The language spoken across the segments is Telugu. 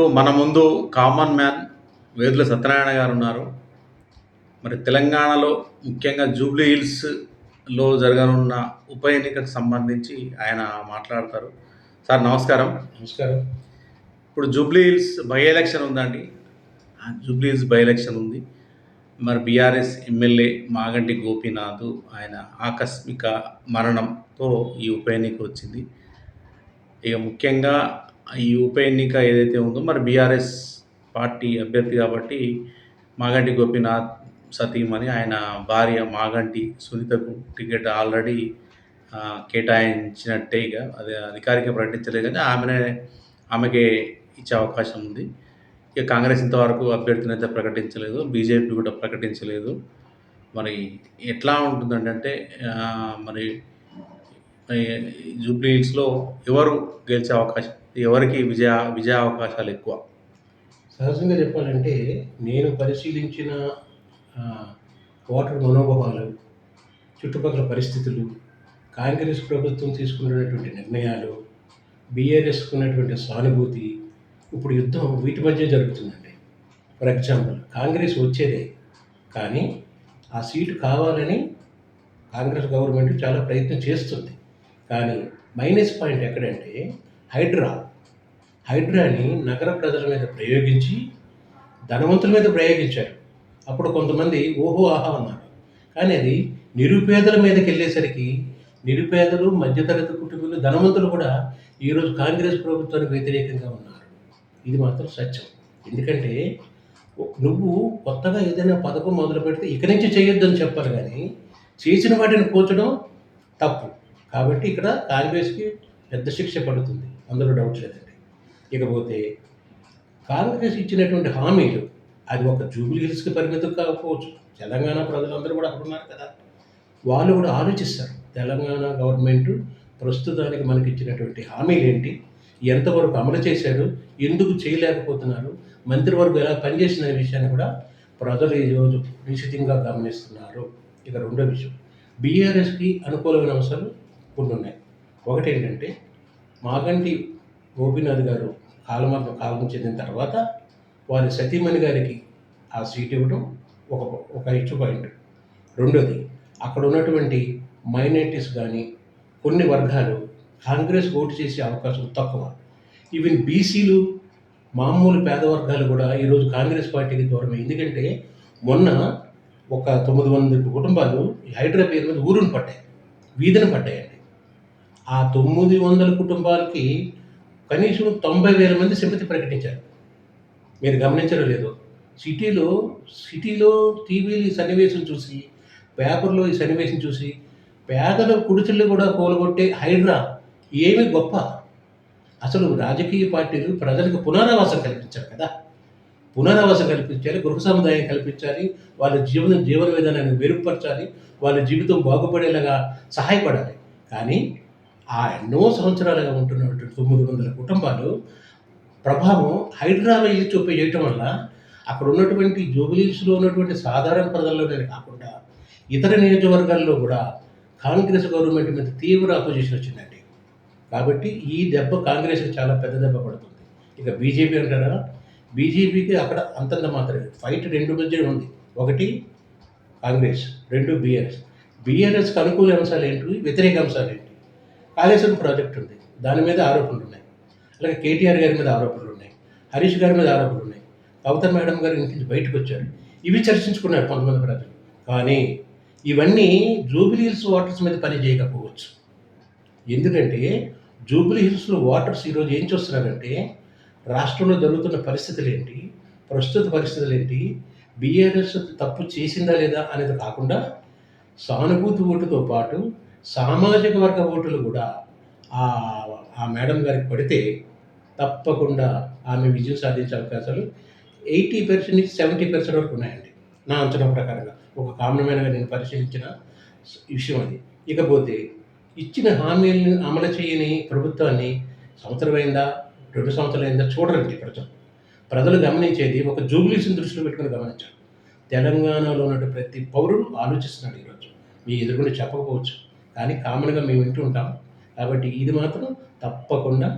మన ముందు కామన్ మ్యాన్ వేదుల సత్యనారాయణ గారు ఉన్నారు. మరి తెలంగాణలో ముఖ్యంగా జూబ్లీ హిల్స్లో జరగనున్న ఉప ఎన్నికకు సంబంధించి ఆయన మాట్లాడతారు. సార్ నమస్కారం. నమస్కారం. ఇప్పుడు జూబ్లీ హిల్స్ బై ఎలక్షన్ ఉందండి. జూబ్లీ హిల్స్ బై ఎలక్షన్ ఉంది. మరి బీఆర్ఎస్ ఎమ్మెల్యే మాగంటి గోపీనాథ్ ఆయన ఆకస్మిక మరణంతో ఈ ఉప ఎన్నిక వచ్చింది. ఇక ముఖ్యంగా ఈ ఉప ఎన్నిక ఏదైతే ఉందో మరి బీఆర్ఎస్ పార్టీ అభ్యర్థి కాబట్టి మాగంటి గోపీనాథ్ సతీమణి ఆయన భార్య మాగంటి సునీతకు టికెట్ ఆల్రెడీ కేటాయించినట్టే ఇక. అది అధికారిక ప్రకటించలేదు కానీ ఆమెనే ఆమెకే ఇచ్చే అవకాశం ఉంది. ఇక కాంగ్రెస్ ఇంతవరకు అభ్యర్థిని అయితే ప్రకటించలేదు బీజేపీ కూడా ప్రకటించలేదు. మరి ఎట్లా ఉంటుందంటే అంటే మరి జూబ్లీ హిల్స్లో ఎవరు గెలిచే అవకాశం ఎవరికి విజయ విజయ అవకాశాలు ఎక్కువ? సహజంగా చెప్పాలంటే నేను పరిశీలించిన ఓటర్ మనోభావాలు చుట్టుపక్కల పరిస్థితులు కాంగ్రెస్ ప్రభుత్వం తీసుకున్నటువంటి నిర్ణయాలు బీఆర్ఎస్ ఉన్నటువంటి సానుభూతి ఇప్పుడు యుద్ధం వీటి మధ్య జరుగుతుందండి. ఫర్ ఎగ్జాంపుల్ కాంగ్రెస్ వచ్చేదే కానీ ఆ సీటు కావాలని కాంగ్రెస్ గవర్నమెంట్ చాలా ప్రయత్నం చేస్తుంది. కానీ మైనస్ పాయింట్ ఎక్కడంటే హైడ్రా. హైడ్రాని నగర ప్రజల మీద ప్రయోగించి ధనవంతుల మీద ప్రయోగించారు. అప్పుడు కొంతమంది ఓహో ఆహా అన్నారు. కానీ అది నిరుపేదల మీదకి వెళ్ళేసరికి నిరుపేదలు మధ్యతరగతి కుటుంబాలు ధనవంతులు కూడా ఈరోజు కాంగ్రెస్ ప్రభుత్వానికి వ్యతిరేకంగా ఉన్నారు. ఇది మాత్రం సత్యం. ఎందుకంటే నువ్వు కొత్తగా ఏదైనా పథకం మొదలు పెడితే ఇక నుంచి చేయొద్దని చెప్పాలి కానీ చేసిన వాటిని పోల్చడం తప్పు. కాబట్టి ఇక్కడ కాంగ్రెస్కి పెద్ద శిక్ష పడుతుంది. అందులో డౌట్ లేదండి. ఇకపోతే కాంగ్రెస్ ఇచ్చినటువంటి హామీలు అది ఒక జూబ్లీ హిల్స్కి పరిమితం కాకపోవచ్చు. తెలంగాణ ప్రజలందరూ కూడా అక్కడ ఉన్నారు కదా. వాళ్ళు కూడా ఆలోచిస్తారు. తెలంగాణ గవర్నమెంట్ ప్రస్తుతానికి మనకి ఇచ్చినటువంటి హామీలు ఏంటి ఎంతవరకు అమలు చేశారు? ఎందుకు చేయలేకపోతున్నారు? మంత్రివర్గం ఎలా పనిచేసిన విషయాన్ని కూడా ప్రజలు ఈరోజు నిశ్చితంగా గమనిస్తున్నారు. ఇక రెండో విషయం. బీఆర్ఎస్కి అనుకూలమైన అంశాలు కొన్ని ఉన్నాయి ఒకటి ఏంటంటే మాగంటి గోపీనాథ్ గారు కాలమరణం కాలం చెందిన తర్వాత వారి సతీమణి గారికి ఆ సీట్ ఇవ్వడం ఒక ఒక హెచ్చు పాయింట్. రెండోది అక్కడ ఉన్నటువంటి మైనార్టీస్ కానీ కొన్ని వర్గాలు కాంగ్రెస్ ఓటు చేసే అవకాశం తక్కువ. ఈవెన్ బీసీలు మామూలు పేద వర్గాలు కూడా ఈరోజు కాంగ్రెస్ పార్టీకి దూరమే. ఎందుకంటే మొన్న ఒక తొమ్మిది వందల కుటుంబాలు ఈ హైడ్రా పేరు మీద ఊరును పడ్డాయి వీధిని పట్టాయి ఆ తొమ్మిది వందల కుటుంబాలకి కనీసం తొంభై వేల మంది సింపతి ప్రకటించారు. మీరు గమనించడం లేదు. సిటీలో సిటీలో టీవీలు ఈ సన్నివేశం చూసి పేపర్లో ఈ సన్నివేశం చూసి పేదల కుడితుళ్ళు కూడా కూలగొట్టే హైడ్రా ఏమి గొప్ప. అసలు రాజకీయ పార్టీలు ప్రజలకు పునరావాసం కల్పించారు కదా. పునరావాసం కల్పించాలి గృహ సముదాయం కల్పించాలి వాళ్ళ జీవన జీవన విధానాన్ని మెరుగుపరచాలి వాళ్ళ జీవితం బాగుపడేలాగా సహాయపడాలి. కానీ ఆ ఎన్నో సంవత్సరాలుగా ఉంటున్నటువంటి తొమ్మిది వందల కుటుంబాలు ప్రభావం హైదరాబాద్ వెళ్ళి చేయటం వల్ల అక్కడ ఉన్నటువంటి జూబిలీస్లో ఉన్నటువంటి సాధారణ ప్రజల్లోనే కాకుండా ఇతర నియోజకవర్గాల్లో కూడా కాంగ్రెస్ గవర్నమెంట్ మీద తీవ్ర అపోజిషన్ వచ్చిందండి. కాబట్టి ఈ దెబ్బ కాంగ్రెస్కి చాలా పెద్ద దెబ్బ పడుతుంది. ఇక బీజేపీ అంటారా? బీజేపీకి అక్కడ అంతంత మాత్రమే. ఫైట్ రెండు మధ్య ఉంది. ఒకటి కాంగ్రెస్ రెండు బీఆర్ఎస్. బీఆర్ఎస్కి అనుకూల అంశాలు ఏంటి? వ్యతిరేక అంశాలు ఏంటి? కాళేశ్వరం ప్రాజెక్ట్ ఉంది. దాని మీద ఆరోపణలు ఉన్నాయి. అలాగే కేటీఆర్ గారి మీద ఆరోపణలు ఉన్నాయి. హరీష్ గారి మీద ఆరోపణలు ఉన్నాయి. కవిత మేడం గారి నుంచి బయటకు వచ్చారు ఇవి చర్చించుకున్నారు కొంతమంది ప్రజలు. కానీ ఇవన్నీ జూబిలీ హిల్స్ వాటర్స్ మీద పని చేయకపోవచ్చు. ఎందుకంటే జూబిలీ హిల్స్లో వాటర్స్ ఈరోజు ఏం చూస్తున్నారంటే రాష్ట్రంలో జరుగుతున్న పరిస్థితులు ఏంటి? ప్రస్తుత పరిస్థితులు ఏంటి? బీఆర్ఎస్ తప్పు చేసిందా లేదా అనేది కాకుండా సానుభూతి ఓటుతో పాటు సామాజిక వర్గ ఓటులు కూడా ఆ ఆ మేడం గారికి పడితే తప్పకుండా ఆమె విజయం సాధించే అవకాశాలు ఎయిటీ పర్సెంట్ నుంచి సెవెంటీ పర్సెంట్ వరకు ఉన్నాయండి నా అంచనా ప్రకారంగా. ఒక కామనమైనగా నేను పరిశీలించిన విషయం అది. ఇకపోతే ఇచ్చిన హామీలను అమలు చేయని ప్రభుత్వాన్ని సంవత్సరం అయిందా రెండు సంవత్సరాలు అయిందా చూడరండి ప్రజలు. ప్రజలు గమనించేది ఒక జూబ్లీస్ని దృష్టిలో పెట్టుకుని గమనించారు తెలంగాణలో ఉన్న ప్రతి పౌరుడు ఆలోచిస్తున్నాడు ఈరోజు. మీ ఎదురుగుండా చెప్పకపోవచ్చు. కానీ కామన్గా మేము వింటూ ఉంటాం. కాబట్టి ఇది మాత్రం తప్పకుండా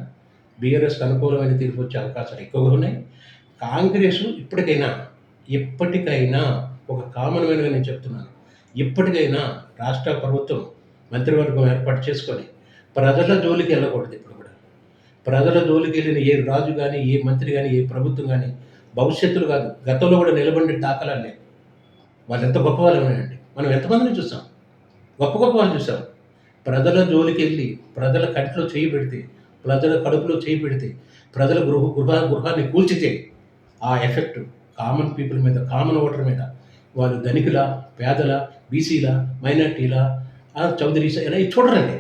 బీఆర్ఎస్కి అనుకూలమైన తీర్పు వచ్చే అవకాశాలు ఎక్కువగా ఉన్నాయి. కాంగ్రెస్ ఇప్పటికైనా ఎప్పటికైనా ఒక కామన్మైనగా నేను చెప్తున్నాను. ఇప్పటికైనా రాష్ట్ర ప్రభుత్వం మంత్రివర్గం ఏర్పాటు చేసుకొని ప్రజల జోలికి వెళ్ళకూడదు ఇప్పుడు కూడా. ప్రజల జోలికి వెళ్ళిన ఏ రాజు కానీ ఏ మంత్రి కానీ ఏ ప్రభుత్వం కానీ భవిష్యత్తులో కాదు గతంలో కూడా నిలబడి దాఖలాలు లేవు. వాళ్ళు ఎంత గొప్ప వాళ్ళు ఉన్నాయండి మనం ఎంతమందిని చూసాం? గొప్ప గొప్ప వాళ్ళు చూశారు. ప్రజల జోలికి వెళ్ళి ప్రజల కంటిలో చేయి పెడితే ప్రజల కడుపులో చేయి పెడితే ప్రజల గృహ గృహ గృహాన్ని కూల్చితే ఆ ఎఫెక్ట్ కామన్ పీపుల్ మీద కామన్ ఓటర్ మీద వాళ్ళు ధనికుల పేదల బీసీల మైనార్టీల చౌదరీస్ ఇలా చూడరండి.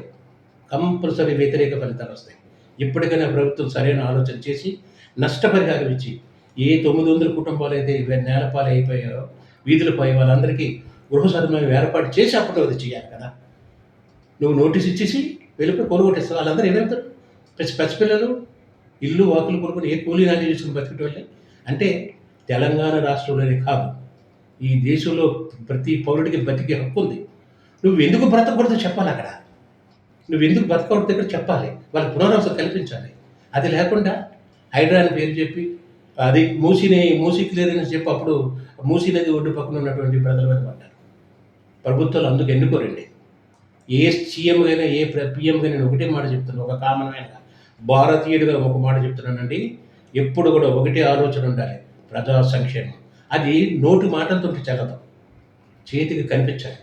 కంపల్సరీ వ్యతిరేక ఫలితాలు వస్తాయి. ఇప్పటికైనా ప్రభుత్వం సరైన ఆలోచన చేసి నష్టపరిహారం ఇచ్చి ఏ తొమ్మిది వందల కుటుంబాలు అయితే నేలపాలు అయిపోయారో వీధులు వాళ్ళందరికీ గృహ సదుపాయం ఏర్పాటు చేసి అప్పుడు అది చేయాలి కదా. నువ్వు నోటీస్ ఇచ్చేసి వెళ్ళిపోయి కొనుగొట్టేస్తావు వాళ్ళందరూ ఏమవుతారు పసి పసిపిల్లలు ఇల్లు వాకులు కొనుక్కొని ఏ కూలీ నాటి చేసుకుని బతికే వాళ్ళే అంటే తెలంగాణ రాష్ట్రంలోనే కాదు. ఈ దేశంలో ప్రతి పౌరుడికి బతికే హక్కు ఉంది. నువ్వు ఎందుకు బ్రతకూడదు చెప్పాలి అక్కడ? నువ్వు ఎందుకు బ్రతకూడదు దగ్గర చెప్పాలి? వాళ్ళకి పునరావసరం కల్పించాలి. అది లేకుండా హైడ్రా అని పేరు చెప్పి అది మూసిని మూసి క్లియర్ అని చెప్పి అప్పుడు మూసి నది ఒడ్డు పక్కన ఉన్నటువంటి ప్రజల మీద పడ్డారు ప్రభుత్వాలు అందుకు ఎన్నుకోరండి? ఏ సీఎం అయినా ఏ పిఎం కానీ ఒకటే మాట చెప్తున్నాను ఒక కామన్ భారతీయుడిగా ఒక మాట చెప్తున్నానండి ఎప్పుడు కూడా ఒకటే ఆలోచన ఉండాలి ప్రజా సంక్షేమం. అది నోటి మాటలతో చెల్లదు చేతికి కనిపించాలి.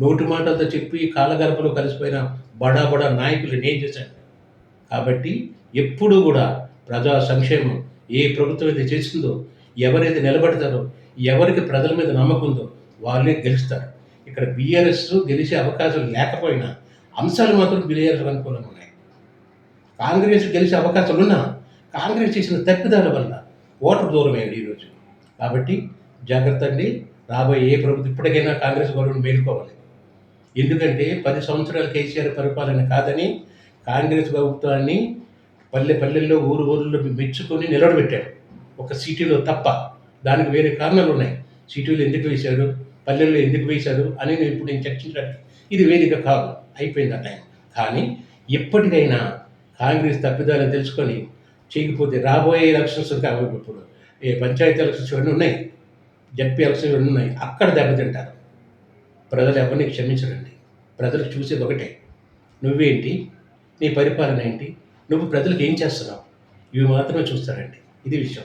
నోటి మాటలతో చెప్పి కాలగర్భలో కలిసిపోయిన బడా బడా నాయకులు నేను చేశాను కాబట్టి ఎప్పుడు కూడా ప్రజా సంక్షేమం ఏ ప్రభుత్వం అయితే చేసిందో ఎవరైతే నిలబడతారో ఎవరికి ప్రజల మీద నమ్మకం ఉందో వాళ్ళే గెలుస్తారు. ఇక్కడ బీఆర్ఎస్ గెలిచే అవకాశం లేకపోయినా అంశాలు మాత్రం బీఆర్ఎస్ అనుకూలంగా ఉన్నాయి కాంగ్రెస్ గెలిచే అవకాశాలు ఉన్నా కాంగ్రెస్ చేసిన తప్పిదాల వల్ల ఓటర్ దూరం అయ్యాడు ఈరోజు కాబట్టి జాగ్రత్త అండి. రాబోయే ఏ ప్రభుత్వం ఇప్పటికైనా కాంగ్రెస్ గవర్నమెంట్ మేలుకోవాలి. ఎందుకంటే పది సంవత్సరాలు కేసీఆర్ పరిపాలన కాదని కాంగ్రెస్ ప్రభుత్వాన్ని పల్లె పల్లెల్లో ఊరు ఊర్లో మెచ్చుకొని నిలబెట్టాడు ఒక సిటీలో తప్ప దానికి వేరే కారణాలు ఉన్నాయి. సిటీలో ఎందుకు వేశాడు పల్లెల్లో ఎందుకు వేశారు అని నేను ఇప్పుడు నేను చర్చించడానికి ఇది వేదిక కాదు. అయిపోయింది ఆ టైం. కానీ ఎప్పటికైనా కాంగ్రెస్ తప్పిదాలను తెలుసుకొని చేయకపోతే రాబోయే ఎలక్షన్స్ కాబట్టి ఇప్పుడు ఏ పంచాయతీ ఎలక్షన్స్ ఇవన్నీ ఉన్నాయి. జడ్పీ ఎలక్షన్స్ ఇవన్నీ ఉన్నాయి. అక్కడ దెబ్బతింటారు. ప్రజలు ఎవరిని క్షమించరండి. ప్రజలు చూసేది ఒకటే. నువ్వేంటి? నీ పరిపాలన ఏంటి? నువ్వు ప్రజలకు ఏం చేస్తున్నావు? ఇవి మాత్రమే చూస్తారండి. ఇది విషయం.